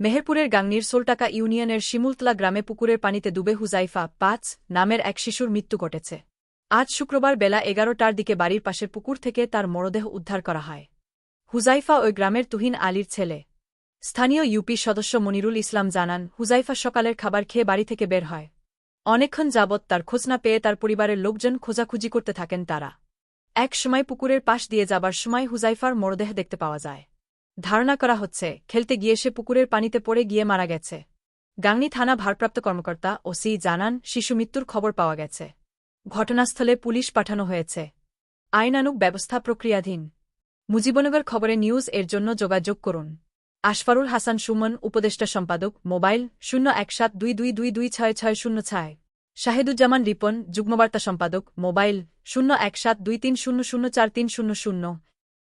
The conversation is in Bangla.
মেহেরপুরের গাংনির সোলটাকা ইউনিয়নের শিমুলতলা গ্রামে পুকুরের পানিতে ডুবে হুজাইফা পাঁচ, নামের এক শিশুর মৃত্যু ঘটেছে। আজ শুক্রবার বেলা এগারোটার দিকে বাড়ির পাশের পুকুর থেকে তার মরদেহ উদ্ধার করা হয়। হুজাইফা ওই গ্রামের তুহিন আলীর ছেলে। স্থানীয় ইউপি সদস্য মনিরুল ইসলাম জানান, হুজাইফা সকালের খাবার খেয়ে বাড়ি থেকে বের হয়। অনেকক্ষণ যাবৎ তার খোঁজ না পেয়ে তার পরিবারের লোকজন খোঁজাখুঁজি করতে থাকেন তারা। এক সময় পুকুরের পাশ দিয়ে যাবার সময় হুজাইফার মরদেহ দেখতে পাওয়া যায়। ধারণা করা হচ্ছে, খেলতে গিয়ে সে পুকুরের পানিতে পড়ে গিয়ে মারা গেছে। গাংনী থানা ভারপ্রাপ্ত কর্মকর্তা ও সি জানান, শিশু মৃত্যুর খবর পাওয়া গেছে। ঘটনাস্থলে পুলিশ পাঠানো হয়েছে। আইনানুক ব্যবস্থা প্রক্রিয়াধীন। মুজিবনগর খবরে নিউজ এর জন্য যোগাযোগ করুন। আশফারুল হাসান সুমন, উপদেষ্টা সম্পাদক, মোবাইল শূন্য এক সাত দুই দুই দুই দুই ছয় ছয় শূন্য ছয়। শাহিদুজ্জামান রিপন, যুগ্মবার্তা সম্পাদক, মোবাইল শূন্য এক সাত দুই তিন শূন্য শূন্য চার তিন শূন্য শূন্য।